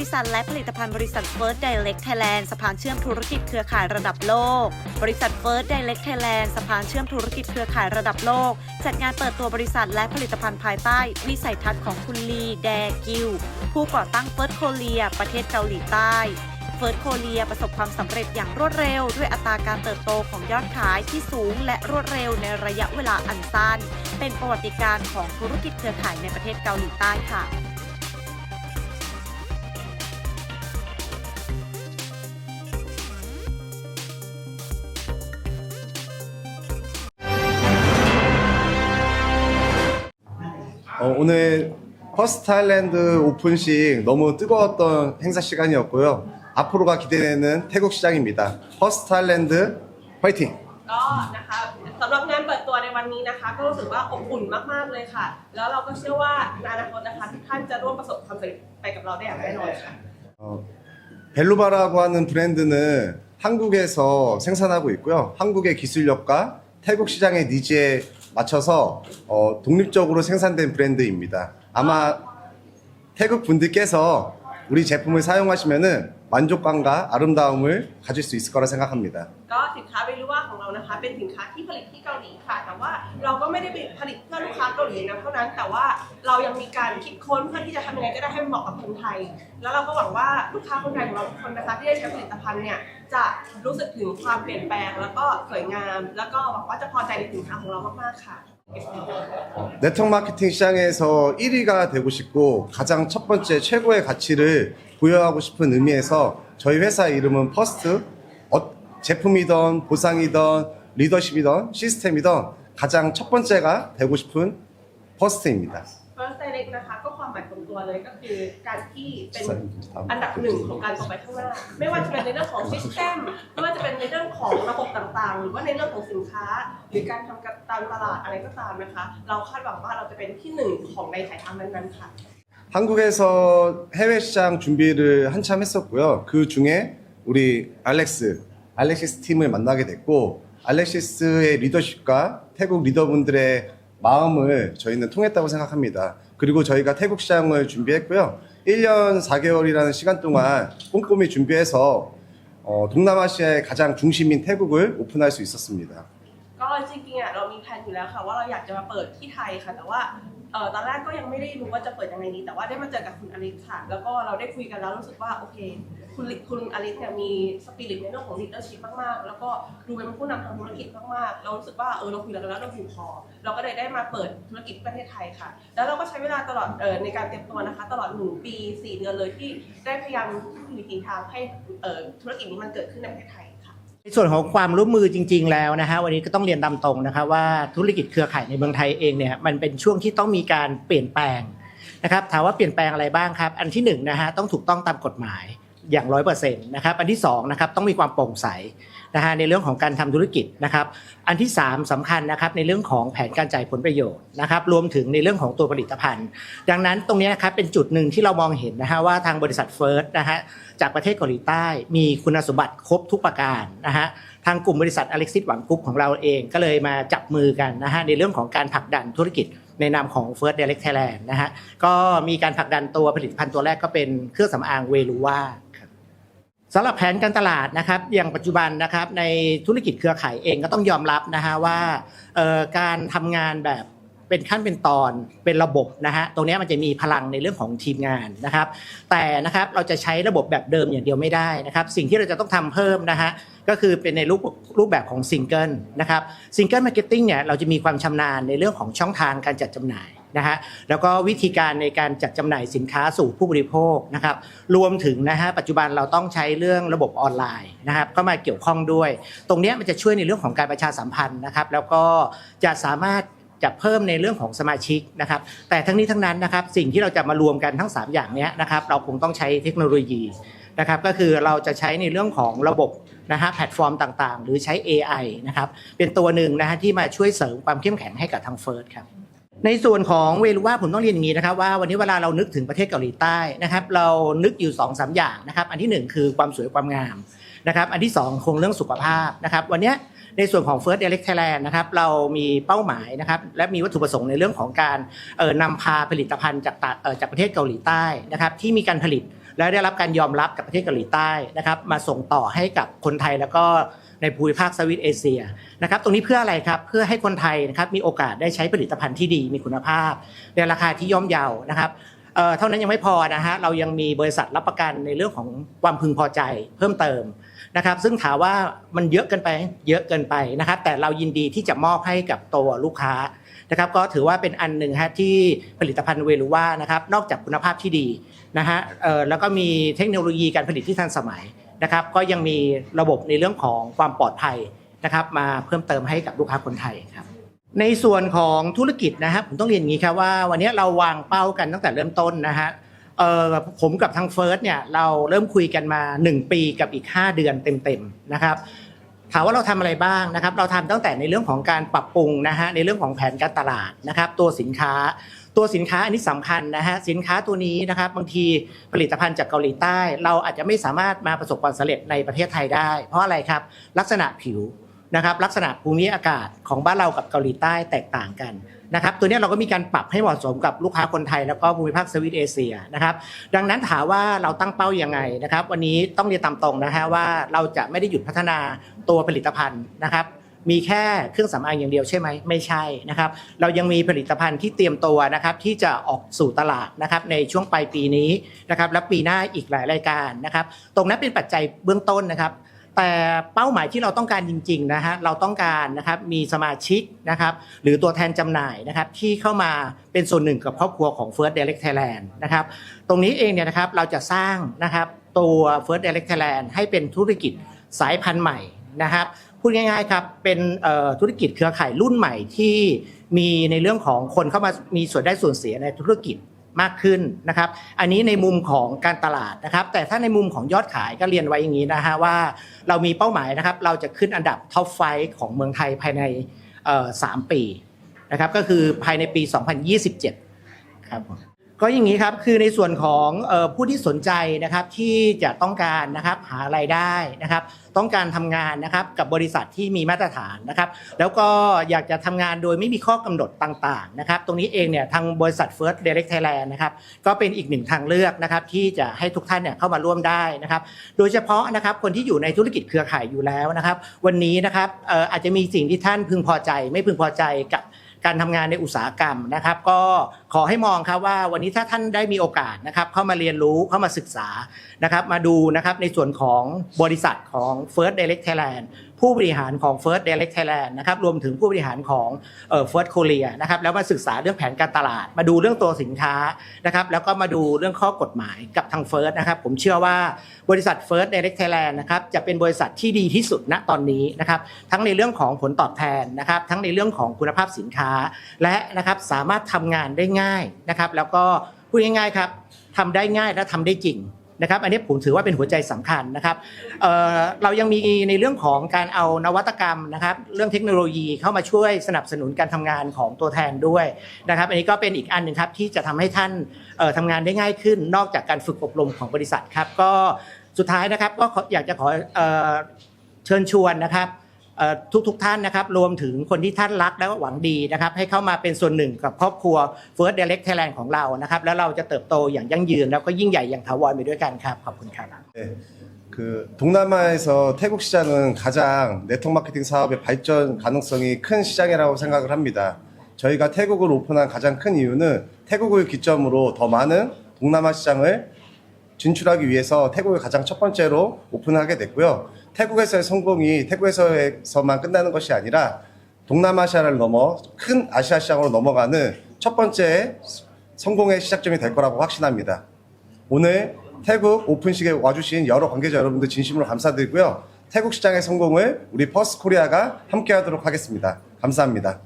ริษัทและผลิตภัณฑ์บริษัท First Direct Thailand สะพานเชื่อมธุรกิจเครือข่ายระดับโลก บริษัท First Direct Thailand สะพานเชื่อมธุรกิจเครือข่ายระดับโลก จัดงานเปิดตัวบริษัทและผลิตภัณฑ์ภายใต้ วิสัยทัศน์ของคุณลีแดกิว ผู้ก่อตั้ง First Korea ประเทศเกาหลีใต้เฟิร์สโคเรียประสบความสำเร็จอย่างรวดเร็ว ด้วยอัตราการเติบโตของยอดขายที่สูง และรวดเร็วในระยะเวลาอันสั้น เป็นประวัติการณ์ของธุรกิจเครือข่ายในประเทศเกาหลีใต้ค่ะ 어, 오늘 퍼스트 아일랜드 오픈식 너무 뜨거웠던 행사 시간이었고요. 앞으로가 기대되는 태국 시장입니다. 퍼스트 아일랜드 화이팅! ก็นะคะสำหรับงานเปิดตัวในวันนี้นะคะ ก็รู้สึกว่าอบอุ่นมากๆเลยค่ะ แล้วเราก็เชื่อว่าในอนาคตนะคะทุกท่านจะร่วมประสบความสำเร็จไปกับเราได้อย่างแน่นอนค่ะ 어, 벨루바라고 하는 브랜드는 한국에서 생산하고 있고요. 한국의 기술력과 태국 시장의 니즈에 맞춰서 어, 독립적으로 생산된 브랜드입니다. 아마 태국 분들께서 우리 제품을 사용하시면은 만족감과 아름다움을 가질 수 있을 거라 생각합니다. ก็สินค้าเบลูว่าของเรานะคะ เป็นสินค้าที่ผลิตที่เกาหลีค่ะ แต่ว่าเราก็ไม่ได้ผลิตเพื่อลูกค้าเกาหลีนะเท่านั้น แต่ว่าเรายังมีการคิดค้นเพื่อที่จะทำยังไงก็ได้ให้มันเหมาะกับคนไทย แล้วเราก็หวังว่าลูกค้าคนไทยของเราทุกคนนะคะที่ได้ใช้ผลิตภัณฑ์เนี่ย จะรู้สึกถึงความเปลี่ยนแปลง แล้วก็สวยงาม แล้วก็หวังว่าจะพอใจในสินค้าของเรามากๆค่ะ 네트워크 마케팅 시장에서 1위가 되고 싶고 가장 첫 번째 최고의 가치를 부여하고 싶은 의미에서 저희 회사 이름은 퍼스트 어, 제품이던 보상이던 리더십이던 시스템이던 가장 첫 번째가 되고 싶은 퍼스트입니다. First Direct นะคะก็ความหมายของตัวเลยก็คือการที่เป็นอันดับหนึ่งของการต่อไปข้างหน้า ไม่ว่าจะเป็นในเรื่องของซิสเต็มไม่ว่าจะเป็นในเรื่องของระบบต่างๆ หรือว่าในเรื่องของสินค้า หรือการทำการตลาดอะไรก็ตามนะคะ เราคาดหวังว่าเราจะเป็นที่หนึ่งของในสายทางนั้นๆค่ะ 한국에서 해외 시장 준비를 한참 했었고요. 그 중에 우리 알렉스, 알렉시스 팀을 만나게 됐고, 알렉시스의 리더십과 태국 리더분들의 마음을 저희는 통했다고 생각합니다. 그리고 저희가 태국 시장을 준비했고요. 1년 4개월이라는 시간 동안 꼼꼼히 준비해서 어, 동남아시아의 가장 중심인 태국을 오픈할 수 있었습니다. ก็จริงๆอ่ะเรามีแผนอยู่แล้วค่ะว่าเราอยากจะมาเปิดที่ไทยค่ะ แต่ว่าเออตอนแรกก็ยังไม่ได้รู้ว่าจะเปิดยังไงดีแต่ว่าได้มาเจอกับคุณอลิสค่ะ แล้วก็เราได้คุยกันแล้วรู้สึกว่าโอเค คุณลิคุณอลิสเนี่ยมีสปิริตในเรื่องของ leadership มากๆ แล้วก็ดูเป็นผู้นำทางธุรกิจมากๆ เรารู้สึกว่าเออเราคุยกันแล้วเราถึงพอ เราก็เลยได้มาเปิดธุรกิจประเทศไทยค่ะ แล้วเราก็ใช้เวลาตลอดเออในการเตรียมตัวนะคะ ตลอดหนึ่งปีสี่เดือนเลยที่ได้พยายามทุกวิธีทางให้เออธุรกิจนี้มันเกิดขึ้นในประเทศไทยค่ะในส่วนของความร่วมมือจริง ๆ แล้วนะฮะวันนี้ก็ต้องเรียนตามตรงนะครับว่าธุรกิจเครือข่ายในเมืองไทยเองเนี่ยมันเป็นช่วงที่ต้องมีการเปลี่ยนแปลงนะครับถามว่าเปลี่ยนแปลงอะไรบ้างครับ อันที่หนึ่งนะฮะต้องถูกต้องตามกฎหมาย อย่างร้อยเปอร์เซ็นต์นะครับอันที่สองนะครับต้องมีความโปร่งใสนะฮะในเรื่องของการทำธุรกิจนะครับ อันที่สามสำคัญนะครับในเรื่องของแผนการจ่ายผลประโยชน์นะครับ รวมถึงในเรื่องของตัวผลิตภัณฑ์ ดังนั้นตรงนี้นะครับเป็นจุดหนึ่งที่เรามองเห็นนะฮะว่าทางบริษัทเฟิร์สนะฮะจากประเทศเกาหลีใต้มีคุณสมบัติครบทุกประการนะฮะทางกลุ่มบริษัทอเล็กซิสหวังกรุ๊ปของเราเองก็เลยมาจับมือกันนะฮะในเรื่องของการผลักดันธุรกิจในนามของ First Direct Thailand นะฮะก็มีการผลักดันตัวผลิตภัณฑ์ตัวแรกก็เป็นเครื่องสำอางเวลูว่า สำหรับแผนการตลาดนะครับอย่างปัจจุบันนะครับในธุรกิจเครือข่ายเองก็ต้องยอมรับนะฮะว่าการทำงานแบบเป็นขั้นเป็นตอนเป็นระบบนะฮะตรงนี้มันจะมีพลังในเรื่องของทีมงานนะครับ แต่นะครับเราจะใช้ระบบแบบเดิมอย่างเดียวไม่ได้นะครับ สิ่งที่เราจะต้องทำเพิ่มนะฮะก็คือเป็นในรูปรูปแบบของซิงเกิลนะครับซิงเกิลมาร์เก็ตติ้งเนี่ยเราจะมีความชำนาญในเรื่องของช่องทางการจัดจำหน่าย นะฮะแล้วก็วิธีการในการจัดจำหน่ายสินค้าสู่ผู้บริโภคนะครับรวมถึงนะฮะปัจจุบันเราต้องใช้เรื่องระบบออนไลน์นะครับก็มาเกี่ยวข้องด้วย ตรงนี้มันจะช่วยในเรื่องของการประชาสัมพันธ์นะครับ แล้วก็จะสามารถจะเพิ่มในเรื่องของสมาชิกนะครับ แต่ทั้งนี้ทั้งนั้นนะครับ สิ่งที่เราจะมารวมกันทั้ง 3 อย่างเนี้ยนะครับ เราคงต้องใช้เทคโนโลยีนะครับ ก็คือเราจะใช้ในเรื่องของระบบนะฮะแพลตฟอร์มต่างๆ หรือใช้ AI นะครับ เป็นตัวหนึ่งนะฮะที่มาช่วยเสริมความเข้มแข็งให้กับทางเฟิร์สครับ ในส่วนของเวลูว่าผมต้องเรียนอย่างนี้นะครับว่าวันนี้เวลาเรานึกถึงประเทศเกาหลีใต้นะครับ เรานึกอยู่2อสอย่างนะครับ อันที่หนึ่งคือความสวยความงามนะครับ อันที่สองคงเรื่องสุขภาพนะครับ วันนี้ในส่วนของ First Direct Thailand นะครับเรามีเป้าหมายนะครับและมีวัตถุประสงค์ในเรื่องของการเอ่อนำพาผลิตภัณฑ์จากตะเอ่อจากประเทศเกาหลีใต้นะครับที่มีการผลิตและได้รับการยอมรับจากประเทศเกาหลีใต้นะครับ มาส่งต่อให้กับคนไทยแล้วก็ ในภูมิภาคสวิตเอเชียนะครับตรงนี้เพื่ออะไรครับเพื่อให้คนไทยนะครับมีโอกาสได้ใช้ผลิตภัณฑ์ที่ดีมีคุณภาพ ในราคาที่ย่อมเยานะครับเท่านั้นยังไม่พอนะฮะเรายังมีบริษัทรับประกันในเรื่องของความพึงพอใจเพิ่มเติมนะครับ ซึ่งถามว่ามันเยอะเกินไปเยอะเกินไปนะครับ แต่เรายินดีที่จะมอบให้กับตัวลูกค้านะครับ ก็ถือว่าเป็นอันหนึ่งฮะที่ผลิตภัณฑ์เวลูว่านะครับ นอกจากคุณภาพที่ดีนะฮะแล้วก็มีเทคโนโลยีการผลิตที่ทันสมัย นะครับ ก็ยังมีระบบในเรื่องของความปลอดภัยนะครับ มาเพิ่มเติมให้กับลูกค้าคนไทยครับ ในส่วนของธุรกิจนะครับผมต้องเรียนอย่างนี้ครับว่า วันนี้เราวางเป้ากันตั้งแต่เริ่มต้นนะฮะเออผมกับทางเฟิร์สเนี่ยเราเริ่มคุยกันมา 1 ปีกับอีก 5 เดือนเต็มๆนะครับ ถามว่าเราทำอะไรบ้างนะครับ เราทำตั้งแต่ในเรื่องของการปรับปรุงนะฮะในเรื่องของแผนการตลาดนะครับ ตัวสินค้า ตัวสินค้าอันนี้สำคัญนะฮะสินค้าตัวนี้นะครับบางทีผลิตภัณฑ์จากเกาหลีใต้ เราอาจจะไม่สามารถมาประสบความสำเร็จในประเทศไทยได้ เพราะอะไรครับ ลักษณะผิวนะครับ ลักษณะภูมิอากาศของบ้านเรากับเกาหลีใต้แตกต่างกัน นะครับตัวนี้เราก็มีการปรับให้เหมาะสมกับลูกค้าคนไทย แล้วก็ภูมิภาคสวิตเอเชียนะครับดังนั้นถามว่าเราตั้งเป้ายังไงนะครับวันนี้ต้องเรียนตามตรงนะฮะว่าเราจะไม่ได้หยุดพัฒนาตัวผลิตภัณฑ์นะครับมีแค่เครื่องสำอางอย่างเดียวใช่ไหมไม่ใช่นะครับเรายังมีผลิตภัณฑ์ที่เตรียมตัวนะครับที่จะออกสู่ตลาดนะครับในช่วงปลายปีนี้นะครับและปีหน้าอีกหลายรายการนะครับตรงนั้นเป็นปัจจัยเบื้องต้นนะครับ แต่เป้าหมายที่เราต้องการจริงๆนะฮะเราต้องการนะครับมีสมาชิกนะครับหรือตัวแทนจำหน่ายนะครับที่เข้ามาเป็นส่วนหนึ่งกับครอบครัวของ First Direct Thailand นะครับตรงนี้เองเนี่ยนะครับเราจะสร้างนะครับตัว First Direct Thailand ให้เป็นธุรกิจสายพันธุ์ใหม่นะครับพูดง่ายๆครับเป็นธุรกิจเครือข่ายรุ่นใหม่ที่มีในเรื่องของคนเข้ามามีส่วนได้ส่วนเสียในธุรกิจ มากขึ้นนะครับ อันนี้ในมุมของการตลาดนะครับ แต่ถ้าในมุมของยอดขายก็เรียนไว้อย่างนี้นะฮะว่าเรามีเป้าหมายนะครับ เราจะขึ้นอันดับท็อปไฟของเมืองไทยภายในสามปีนะครับ ก็คือภายในปี 2027 ครับ ก็อย่างนี้ครับคือในส่วนของออผู้ที่สนใจนะครับที่จะต้องการนะครับหารายได้นะครับ ต้องการทำงานนะครับกับบริษัทที่มีมาตรฐานนะครับ แล้วก็อยากจะทำงานโดยไม่มีข้อกำหนดต่างๆนะครับ ตรงนี้เองเนี่ยทางบริษัท First Direct Thailand นะครับก็เป็นอีกหนึ่งทางเลือกนะครับที่จะให้ทุกท่านเนี่ยเข้ามาร่วมได้นะครับ โดยเฉพาะนะครับคนที่อยู่ในธุรกิจเครือข่ายอยู่แล้วนะครับ วันนี้นะครับเอ่ออาจจะมีสิ่งที่ท่านพึงพอใจ ไม่พึงพอใจกับการทำงานในอุตสาหกรรมนะครับ ก็ขอให้มองครับว่าวันนี้ถ้าท่านได้มีโอกาสนะครับเข้ามาเรียนรู้เข้ามาศึกษานะครับมาดูนะครับในส่วนของบริษัทของ First Direct Thailand ผู้บริหารของ First Direct Thailand นะครับรวมถึงผู้บริหารของเอ่อ First Korea นะครับแล้วมาศึกษาเรื่องแผนการตลาด มาดูเรื่องตัวสินค้านะครับแล้วก็มาดูเรื่องข้อกฎหมายกับทาง First นะครับผมเชื่อว่าบริษัท First Direct Thailand นะครับจะเป็นบริษัทที่ดีที่สุดณตอนนี้นะครับทั้งในเรื่องของผลตอบแทนนะครับทั้งในเรื่องของคุณภาพสินค้า และนะครับสามารถทำงานได้ง่ายง่ายนะครับ แล้วก็พูดง่ายๆครับทำได้ง่ายและทำได้จริงนะครับ อันนี้ผมถือว่าเป็นหัวใจสำคัญนะครับเเรายังมีในเรื่องของการเอานวัตกรรมนะครับ เรื่องเทคโนโลยีเข้ามาช่วยสนับสนุนการทำงานของตัวแทนด้วยนะครับ อันนี้ก็เป็นอีกอันหนึ่งครับที่จะทำให้ท่านเอ่อทำงานได้ง่ายขึ้น นอกจากการฝึกอบรมของบริษัทครับ ก็สุดท้ายนะครับก็อยากจะขอเอเชิญชวนนะครับ ทุกๆทท่านนะครับรวมถึงคนที่ท่านรักและหวังดีนะครับให้เข้ามาเป็นส่วนหนึ่งกับครอบครัว First Direct Thailand ของเรานะครับแล้วเราจะเติบโตอย่างยั่งยืน แล้วก็ยิ่งใหญ่อย่างถาวรไปด้วยกันครับ ขอบคุณครับ 네, 그 동남아에서 태국 시장은 가장 네트워크 마케팅 사업의 발전 가능성이 큰 시장이라고 생각을 합니다. 저희가 태국을 오픈한 가장 큰 이유는 태국을 기점으로 더 많은 동남아 시장을 진출하기 위해서 태국을 가장 첫 번째로 오픈하게 됐고요. 태국에서의 성공이 태국에서만 끝나는 것이 아니라 동남아시아를 넘어 큰 아시아 시장으로 넘어가는 첫 번째 성공의 시작점이 될 거라고 확신합니다. 오늘 태국 오픈식에 와주신 여러 관계자 여러분들 진심으로 감사드리고요. 태국 시장의 성공을 우리 퍼스트 코리아가 함께 하도록 하겠습니다. 감사합니다.